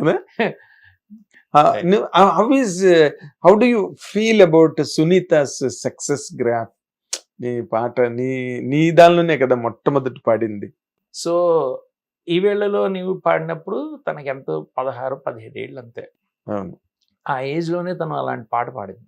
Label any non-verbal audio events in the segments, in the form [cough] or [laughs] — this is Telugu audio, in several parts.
కదా how is how do you feel about Sunitha's success graph నీ పాట నీ నీ దానిలోనే కదా మొట్టమొదటి పాడింది. సో ఈ వేళలో నీవు పాడినప్పుడు తనకి ఎంతో పదహారు పదిహేడు ఏళ్ళు అంతే. అవును. ఆ ఏజ్లోనే తను అలాంటి పాట పాడింది.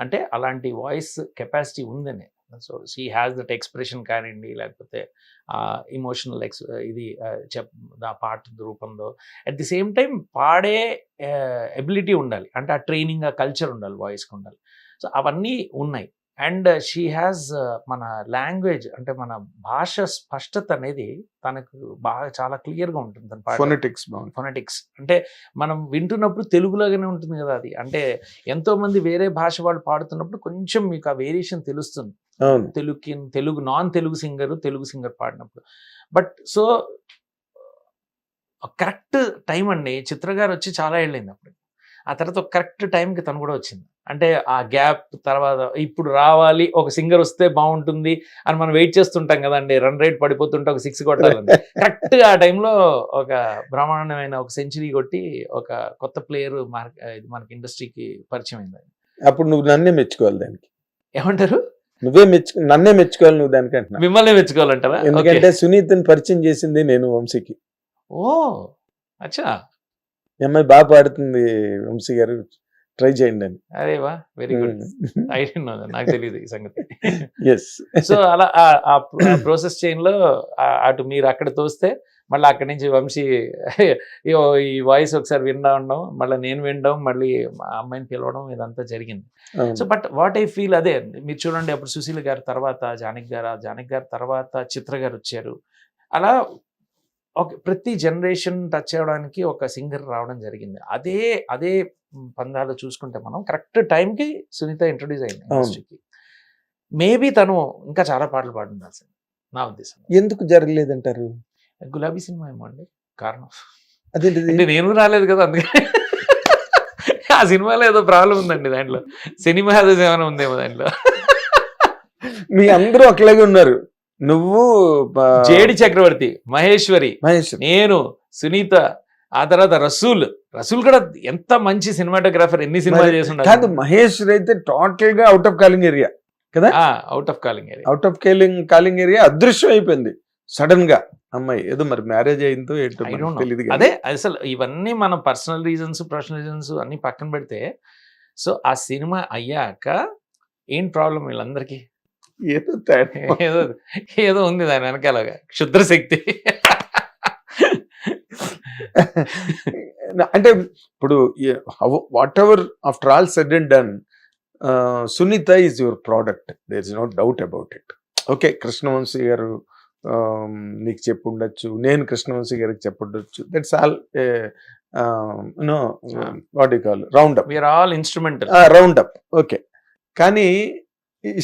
అంటే అలాంటి వాయిస్ కెపాసిటీ ఉందని. So she has that expression కానివ్వండి లేకపోతే ఇమోషనల్ ఎక్స్ ఇది చెప్ ఆ పాట రూపంలో. అట్ ది సేమ్ టైం పాడే ఎబిలిటీ ఉండాలి. అంటే ఆ ట్రైనింగ్ ఆ కల్చర్ ఉండాలి వాయిస్కి ఉండాలి. సో అవన్నీ ఉన్నాయి. అండ్ షీ హ్యాస్ మన లాంగ్వేజ్ అంటే మన భాష స్పష్టత అనేది తనకు బాగా చాలా క్లియర్గా ఉంటుంది తన ఫొనెటిక్స్ ఫొనెటిక్స్ అంటే మనం వింటున్నప్పుడు తెలుగులాగానే ఉంటుంది కదా అది. అంటే ఎంతో మంది వేరే భాష వాళ్ళు పాడుతున్నప్పుడు కొంచెం మీకు ఆ వేరియేషన్ తెలుస్తుంది. Telugu Telugu non Telugu singer Telugu singer పాడినప్పుడు. బట్ సో కరెక్ట్ టైం అండి. చిత్ర గారు వచ్చి చాలా ఏళ్ళైంది అప్పుడు. ఆ తర్వాత కరెక్ట్ టైంకి తను కూడా వచ్చింది. అంటే ఆ గ్యాప్ తర్వాత ఇప్పుడు రావాలి ఒక సింగర్ వస్తే బాగుంటుంది అని మనం వెయిట్ చేస్తుంటాం కదండి. రన్ రేట్ పడిపోతుంటే ఒక సిక్స్ కొట్టాలని. [laughs] కరెక్ట్ ఆ టైంలో ఒక బ్రహ్మాండమైన ఒక సెంచరీ కొట్టి ఒక కొత్త ప్లేయర్ ఇది మనకి ఇండస్ట్రీకి పరిచయం అయింది అప్పుడు నువ్వు నన్నే మెచ్చుకోవాలి దానికి. ఏమంటారు? నువ్వే మెచ్చు నన్నే మెచ్చుకోవాలి నువ్వు దానికి అంటున్నా మిమ్మల్ని మెచ్చుకోవాలంటారా ఎందుకంటే సునీతని పరిచయం చేసింది నేను వంశీకి. ఓ అచ్చా. అమ్మాయి బాగా పాడుతుంది వంశీ గారు. ట్రై చేయండి అని అరే వా very good. I don't know నాకు తెలియదు ఈ సంగతి. ఎస్ సో అలా ఆ- ప్రాసెస్ చైన్లో అటు మీరు అక్కడ తోస్తే మళ్ళీ అక్కడి నుంచి వంశీ "అయ్యో, ఈ వాయిస్ ఒకసారి విన్నా ఉండడం మళ్ళీ నేను వినడం మళ్ళీ మా అమ్మాయిని పిలవడం ఇదంతా జరిగింది. So but what I feel అదే మీరు చూడండి అప్పుడు సుశీల్ గారి తర్వాత జానక్ గారు జానక్ గారి తర్వాత చిత్ర గారు వచ్చారు. అలా ఒక ప్రతి జనరేషన్ టచ్ అవ్వడానికి ఒక సింగర్ రావడం జరిగింది. అదే అదే పందాలు చూసుకుంటే మనం కరెక్ట్ టైంకి సునీత ఇంట్రొడ్యూస్ అయింది. ఇండస్ట్రీకి. మేబీ తను ఇంకా చాలా పాటలు పాడుండాల్సింది నా ఉద్దేశం ఎందుకు జరగలేదంటారు? గులాబీ సినిమా ఏమో అండి కారణం. అంటే నేను రాలేదు కదా అందుకే. ఆ సినిమాలో ఏదో ప్రాబ్లం ఉందండి దాంట్లో. సినిమా ఏదో ఏమైనా ఉందేమో దాంట్లో. మీ అందరూ ఒకలాగే ఉన్నారు. నువ్వు జేడి చక్రవర్తి మహేశ్వరి నేను సునీత ఆ తర్వాత రసూల్. రసూల్ కూడా ఎంత మంచి సినిమాటోగ్రాఫర్ ఎన్ని సినిమాలు చేసి కాదు మహేష్ అయితే టోటల్గా out of calling area out of calling out of calling calling area అదృశ్యం అయిపోయింది. సడన్గా. అమ్మాయి ఏదో మరి మ్యారేజ్ అయిందో ఏంటో. తెలియదు అదే అసలు ఇవన్నీ మన పర్సనల్ రీజన్స్ ప్రొఫెషనల్ రీజన్స్ అన్ని పక్కన పెడితే సో ఆ సినిమా అయ్యాక ఏం ప్రాబ్లం వీళ్ళందరికీ? ఏదో [laughs] ఏదో ఏదో ఉంది దాని వెనకాలగా. క్షుద్ర శక్తి. [laughs] అంటే ఇప్పుడు whatever after all said and done Sunitha is your product there is no doubt about it okay Krishnavamsi garu um, నీకు చెప్పుండొచ్చు. నేను కృష్ణవంశీ గారికి చెప్పుండొచ్చు. That's all no what you call round up all instrumental round up okay కానీ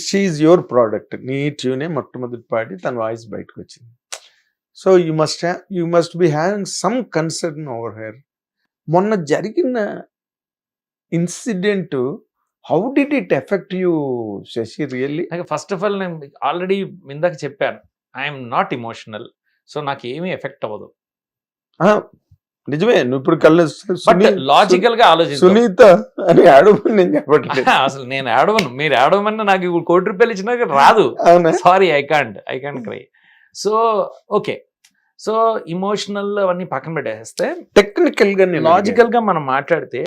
షీఈ్ యువర్ ప్రోడక్ట్ నీ ట్యూనే మొట్టమొదటి పాడి తన వాయిస్ బయటకు వచ్చింది. So you must you must be having some concern over her మొన్న జరిగిన incident how did it affect you Shashi? Really first of all నేను ఆల్రెడీ ఇందాక చెప్పాను ఐఎమ్ నాట్ ఇమోషనల్ సో నాకు ఏమీ ఎఫెక్ట్ అవ్వదు. నిజమే నువ్వు ఇప్పుడు కళ్ళు లాజికల్గా ఆలోచించు. సునీత అని నేను చెప్పట్లేదు. [laughs] అసలు నేను ఏడవను మీరు ఏడవమన్నా నాకు ఇప్పుడు కోటి రూపాయలు ఇచ్చినాక రాదు. Sorry I can't I can't cry so okay so emotional అవన్నీ పక్కన పెట్టేస్తే టెక్నికల్గా లాజికల్గా మనం మాట్లాడితే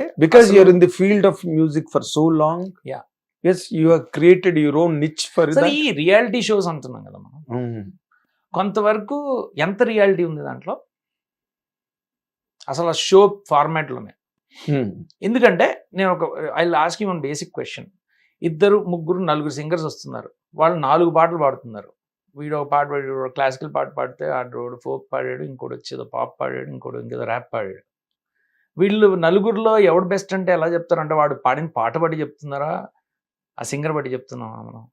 the field of music for so long. Yeah. yes you have created your own niche for సరే that. ఈ రియాలిటీ షోస్ అంటున్నాం కదా మనం. Mm. కొంతవరకు ఎంత రియాలిటీ ఉంది దాంట్లో? అసలు ఆ షో ఫార్మాట్లోనే. ఎందుకంటే నేను ఒక I last one basic question. ఇద్దరు ముగ్గురు నలుగురు సింగర్స్ వస్తున్నారు. వాళ్ళు నాలుగు పాటలు పాడుతున్నారు. వీడు ఒక పాట పాడాడు క్లాసికల్ పాట పాడితే ఆడు ఫోక్ పాడాడు ఇంకోటి వచ్చేదో పాప్ పాడాడు ఇంకోటి ఇంకేదో ర్యాప్ పాడాడు. వీళ్ళు నలుగురిలో ఎవడు బెస్ట్ అంటే ఎలా చెప్తారు? అంటే వాడు పాడిన పాట బట్టి చెప్తున్నారా? ఆ సింగర్ బట్టి చెప్తున్నామా మనం?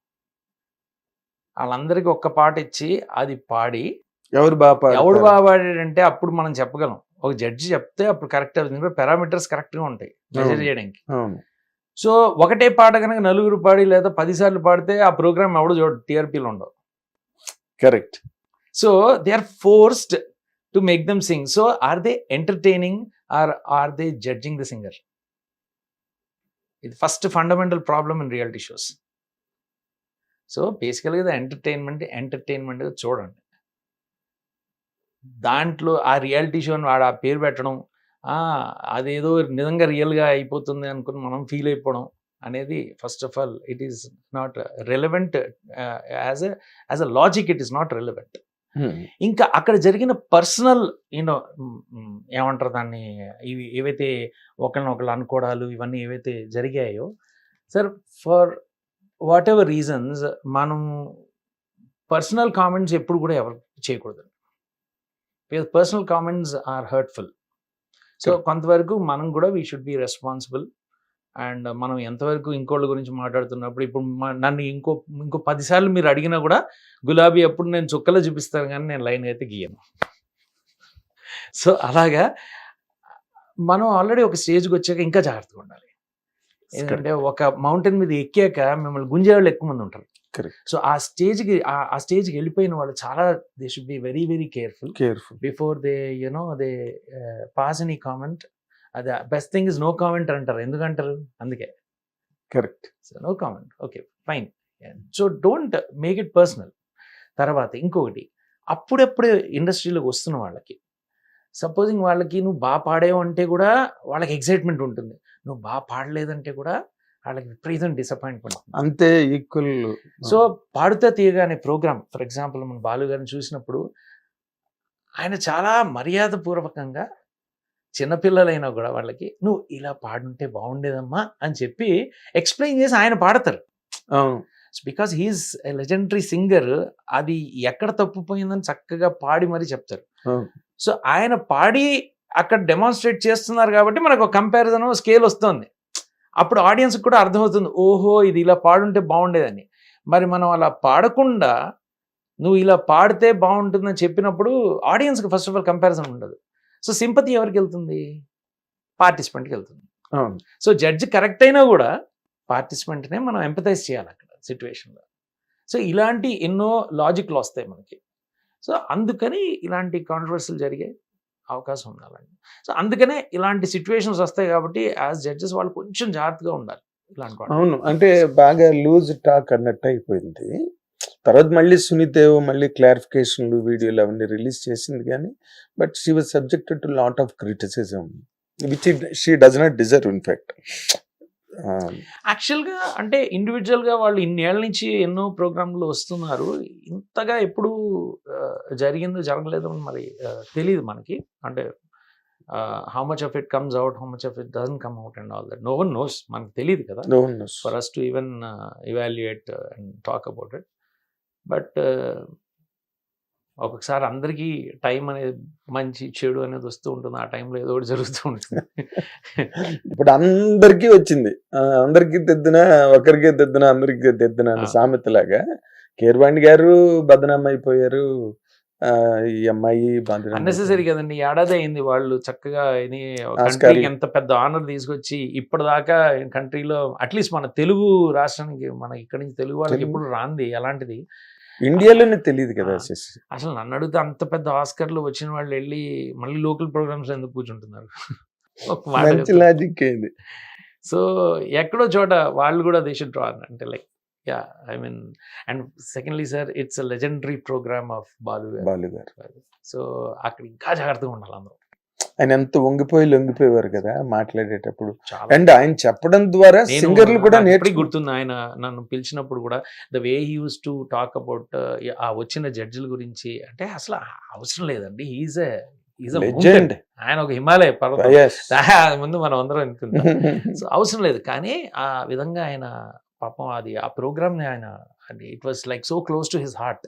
వాళ్ళందరికీ ఒక్క పాట ఇచ్చి అది పాడి ఎవరు బాగా ఎవడు బాగా పాడాడంటే అప్పుడు మనం చెప్పగలం. ఒక జడ్జి చెప్తే అప్పుడు కరెక్ట్ అవుతుంది. పారామీటర్స్ కరెక్ట్గా ఉంటాయి మెజర్. చేయడానికి. సో ఒకటే పాట కనుక నలుగురు పాడి లేదా పది సార్లు పాడితే ఆ ప్రోగ్రామ్ ఎవడు చూడ టీఆర్పీలు ఉండవు. Correct. So they are forced to make them sing so are they entertaining are are they judging the singer ఇది first fundamental problem in reality shows so బేసికల్గా ఇది ఎంటర్టైన్మెంట్ ఎంటర్టైన్మెంట్గా చూడండి. దాంట్లో ఆ రియాలిటీ షోని వాడు ఆ పేరు పెట్టడం అదేదో నిజంగా రియల్గా అయిపోతుంది అనుకుని మనం ఫీల్ అయిపోవడం అనేది first of all it is not relevant as as a logic it is not relevant. ఇంకా అక్కడ జరిగిన పర్సనల్ యూనో ఏమంటారు దాన్ని ఇవి ఏవైతే ఒకరినొకరు అనుకోవడాలు ఇవన్నీ ఏవైతే జరిగాయో sir for whatever reasons మనం పర్సనల్ కామెంట్స్ ఎప్పుడు కూడా ఎవరు చేయకూడదు because personal comments are hurtful so. కొంతవరకు మనం కూడా we should be responsible and మనం ఎంతవరకు ఇంకోళ్ళ గురించి మాట్లాడుతున్నప్పుడు ఇప్పుడు నన్ను ఇంకో ఇంకో పదిసార్లు మీరు అడిగినా కూడా గులాబీ అప్పుడు నేను చుక్కలో చూపిస్తాను కానీ నేను లైన్ అయితే గీయను. సో అలాగా మనం ఆల్రెడీ ఒక స్టేజ్కి వచ్చాక ఇంకా జాగ్రత్తగా ఉండాలి. ఎందుకంటే ఒక మౌంటైన్ మీద ఎక్కాక మిమ్మల్ని గుంజే వాళ్ళు ఎక్కువ మంది ఉంటారు. సో ఆ స్టేజ్కి ఆ స్టేజ్కి వెళ్ళిపోయిన వాళ్ళు చాలా they should be very very careful careful before they you know they pass any comment అదే best thing is no comment అంటారు. ఎందుకంటారు? అందుకే. Correct so no comment okay fine so don't make it personal తర్వాత ఇంకొకటి అప్పుడప్పుడే ఇండస్ట్రీలోకి వస్తున్న వాళ్ళకి. సపోజింగ్ వాళ్ళకి నువ్వు బాగా పాడేవు అంటే కూడా వాళ్ళకి ఎక్సైట్మెంట్ ఉంటుంది. నువ్వు బాగా పాడలేదంటే కూడా వాళ్ళకి విపరీతం డిసప్పాయింట్మెంట్ అంతే ఈక్వల్ సో పాడుతా తీయగా అనే ప్రోగ్రామ్ ఫర్ ఎగ్జాంపుల్ మన బాలు గారిని చూసినప్పుడు ఆయన చాలా మర్యాదపూర్వకంగా చిన్నపిల్లలైనా కూడా వాళ్ళకి నువ్వు ఇలా పాడుంటే బాగుండేదమ్మా అని చెప్పి ఎక్స్ప్లెయిన్ చేసి ఆయన పాడతారు. బికాస్ హీఈస్ లెజెండరీ సింగర్ అది ఎక్కడ తప్పుపోయిందని చక్కగా పాడి మరీ చెప్తారు. సో ఆయన పాడి అక్కడ డెమాన్స్ట్రేట్ చేస్తున్నారు కాబట్టి మనకు ఒక కంపారిజన్ స్కేల్ వస్తుంది. అప్పుడు ఆడియన్స్ కూడా అర్థమవుతుంది ఓహో ఇది ఇలా పాడుంటే బాగుండేదని. మరి మనం అలా పాడకుండా నువ్వు ఇలా పాడితే బాగుంటుందని చెప్పినప్పుడు ఆడియన్స్కి ఫస్ట్ ఆఫ్ ఆల్ కంపారిజన్ ఉండదు. సో సింపతి ఎవరికి వెళ్తుంది? పార్టిసిపెంట్కి వెళ్తుంది. సో జడ్జి కరెక్ట్ అయినా కూడా పార్టిసిపెంట్నే మనం ఎంపతైజ్ చేయాలి అక్కడ సిచ్యువేషన్లో సో ఇలాంటి ఎన్నో లాజిక్లు వస్తాయి మనకి. సో అందుకని ఇలాంటి కాంట్రవర్సీలు జరిగే అవకాశం ఉండాలండి. సో అందుకనే ఇలాంటి సిచ్యువేషన్స్ వస్తాయి కాబట్టి యాజ్ జడ్జెస్ వాళ్ళు కొంచెం జాగ్రత్తగా ఉండాలి ఇలాంటి అవును. అంటే బాగా లూజ్ టాక్ అన్నట్టు అయిపోయింది. తర్వాత మళ్ళీ సునీతేవ్ మళ్ళీ క్లారిఫికేషన్లు వీడియోలు అవన్నీ రిలీజ్ చేసింది కానీ but she was subjected to lot of criticism which she does not deserve in fact యాక్చువల్గా అంటే ఇండివిజువల్గా వాళ్ళు ఇన్నేళ్ళ నుంచి ఎన్నో ప్రోగ్రాంలు వస్తున్నారు. ఇంతగా ఎప్పుడు ఆ, జరిగిందో జరగలేదో మరి తెలియదు మనకి. అంటే how much of it comes out how much of it doesn't come out and all that no one knows మనకు తెలియదు కదా. No for us to even evaluate and talk about it but ఒక్కొక్కసారి అందరికీ టైం అనేది మంచి చెడు అనేది వస్తూ ఉంటుంది. ఆ టైంలో ఏదో ఒకటి జరుగుతూ ఉంటుంది. [laughs] ఇప్పుడు అందరికీ వచ్చింది. అందరికీ తెద్దున ఒకరికే తెద్దున అందరికీ తెద్దున. సామెతలాగా కేర్వాణి గారు బదనాం అయిపోయారు. ఈ అమ్మాయి బదనాం అన్నెసెసరీ కదండి. ఏడాది అయింది. వాళ్ళు చక్కగా ఇది కంట్రీకి ఎంత పెద్ద ఆనర్ తీసుకొచ్చి ఇప్పటిదాకా కంట్రీలో అట్లీస్ట్ మన తెలుగు రాష్ట్రానికి మన ఇక్కడి నుంచి తెలుగు వాళ్ళకి. ఎప్పుడు రాంది. అలాంటిది ఇండియాలోనే తెలియదు కదా అసలు నన్ను అడిగితే అంత పెద్ద ఆస్కర్లు వచ్చిన వాళ్ళు వెళ్ళి మళ్ళీ లోకల్ ప్రోగ్రామ్స్ ఎందుకు కూర్చుంటున్నారు? [laughs] మంచి. లాజిక్ అయింది సో ఎక్కడో చోట వాళ్ళు కూడా దే షుడ్ డ్రా అంటే like yeah I mean and secondly sir it's legendary programme of Balu Balu garu. So అక్కడ ఇంకా జాగ్రత్తగా ఉండాలి అందరూ. ఆయన ఎంత వంగిపోయి లొంగిపోయేవారు కదా మాట్లాడేటప్పుడు. అండ్ ఆయన చెప్పడం ద్వారా సింగర్లు కూడా నేర్చుకు గుర్తుంది ఆయన నన్ను పిలిచినప్పుడు కూడా the way he used to talk about ఆ వచ్చిన జడ్జిల గురించి. అంటే అసలు అవసరం లేదండి. ఈజ్ ఆయన ఒక హిమాలయ పర్వతం. [laughs] ముందు మనం అందరం అనుకుంటాం [laughs] సో అవసరం లేదు. కానీ ఆ విధంగా ఆయన పాపం అది ఆ ప్రోగ్రామ్ ఆయన it was like so close to his heart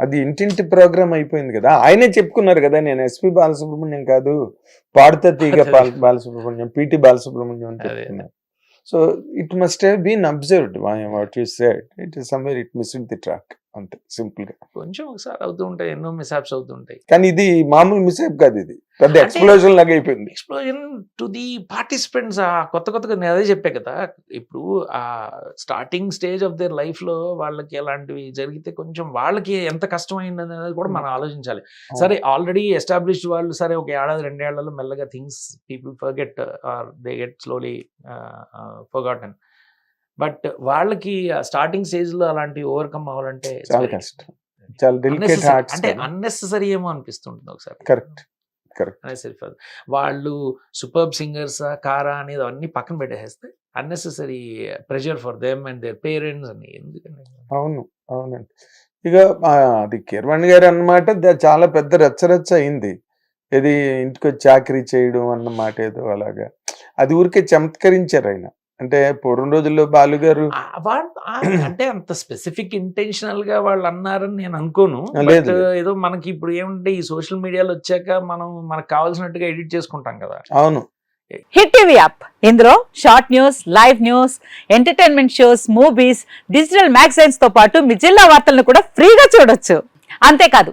అది ఇంటింటి ప్రోగ్రామ్ అయిపోయింది కదా. ఆయనే చెప్పుకున్నారు కదా నేను ఎస్పి బాలసుబ్రహ్మణ్యం కాదు పాడుతా తీగ బాల బాలసుబ్రహ్మణ్యం పిటి బాలసుబ్రహ్మణ్యం అని. చెప్తున్నారు so it must have been observed what you said it is somewhere it missed the track అంతే సింపుల్గా కొంచెం ఒకసారి అవుతూ ఉంటాయి ఎన్నో మిస్హాప్స్ అవుతుంటాయి. కానీ ఇది మామూలు మిస్టేక్ కాదు ఇది. పెద్ద ఎక్స్ప్లోజన్ లాగా అయిపోయింది. ఎక్స్ప్లోజన్ టు ది పార్టిసిపెంట్స్ ఆ కొత్త కొత్తగా నేను అదే చెప్పే కదా ఇప్పుడు ఆ స్టార్టింగ్ స్టేజ్ ఆఫ్ దేర్ లైఫ్లో వాళ్ళకి అలాంటివి జరిగితే కొంచెం వాళ్ళకి ఎంత కష్టం అయింది అనేది కూడా మనం ఆలోచించాలి. సరే ఆల్రెడీ ఎస్టాబ్లిష్డ్ వాళ్ళు సరే ఒక ఏడాది రెండేళ్ళలో మెల్లగా things people forget or they get slowly forgotten but వాళ్ళకి స్టార్టింగ్ స్టేజ్లో అలాంటి ఓవర్కమ్ అవ్వాలంటే చాలా కష్టం. చాలా డెలికేట్ unnecessary. హార్ట్స్ అంటే అన్నెసెసరీ ఏమో అనిపిస్తుంటుంది ఒకసారి. కరెక్ట్ కరెక్ట్ వాళ్ళు సూపర్బ్ సింగర్స్ కారా అనేది అవన్నీ పక్కన పెట్టేస్తే unnecessary pressure for them and their parents అని ఎందుకంటే అవును. అవునండి. ఇక అది కిరవాణి గారు అన్నమాట చాలా పెద్ద రచ్చరచ్చ అయింది. ఇది ఇంటికి వచ్చి చాకరీ చేయడం అన్నమాట ఏదో అలాగా. అది ఊరికే చమత్కరించారు ఆయన. అంటే పూర్వం రోజుల్లో బాలు గారు అంటే అంత స్పెసిఫిక్ ఇంటెన్షనల్గా వాళ్ళు అన్నారని నేను అనుకోను. ఏదో మనకి ఇప్పుడు ఏమంటే ఈ సోషల్ మీడియాలో వచ్చాక మనం మనకు కావాల్సినట్టుగా ఎడిట్ చేసుకుంటాం కదా. అవును. Hit TV app. ఇందులో short news live news entertainment shows movies digital మ్యాగజైన్స్తో పాటు మీ జిల్లా వార్తలను కూడా ఫ్రీగా చూడొచ్చు. అంతేకాదు